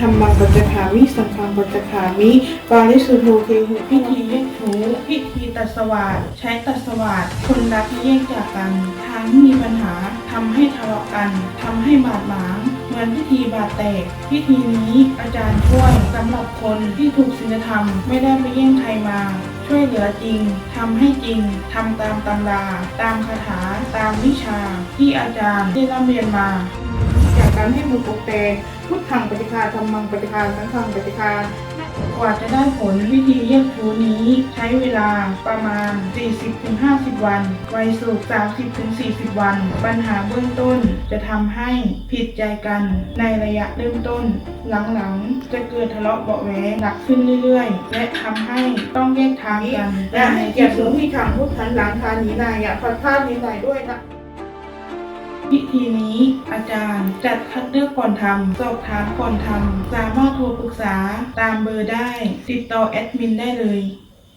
ธรรมังปัจจคามิ สังฆังปัจจคามิปาริสุโธเทหุพิธีเยกหูพิธีตัดสวาดใช้ตัดสวาดคนรักแยกจากกัน ทางที่มีปัญหาทำให้ทะเลาะกันทำให้บาดหมางเหมือนพิธีบาดแตก พิธีนี้อาจารย์ช่วยสำหรับคนที่ถูกศีลธรรมไม่ได้ไปแย่งใครมาช่วยเหลือจริงทำให้จริงทำตามตำรา ตามคาถา ตามวิชา ที่อาจารย์ได้ร่ำเรียนมา การให้บุญปกเตพุทธังปฏิคาธรรมังปฏิคาสังฆังปฏิคากว่าจะได้ผลวิธีเยี่ยกทูนี้ใช้เวลาประมาณ 40-50 วัน วัยสุข30-40 วัน ปัญหาเบื้องต้นจะทำให้ผิดใจกันในระยะเริ่มต้น หลังๆ จะเกิดทะเลาะเบาะแว้งหนักขึ้นเรื่อยๆ และทำให้ต้องแยกทางกัน และให้เกียรติหลวงพี่ขังพุทธันหลังทานนีนายะพัดพลาดนี้นายด้วยนะ พิธีนี้อาจารย์จัดคัดเลือกก่อนทำสอบถามก่อนทำสามารถโทรปรึกษาตามเบอร์ได้ ติดต่อแอดมินได้เลย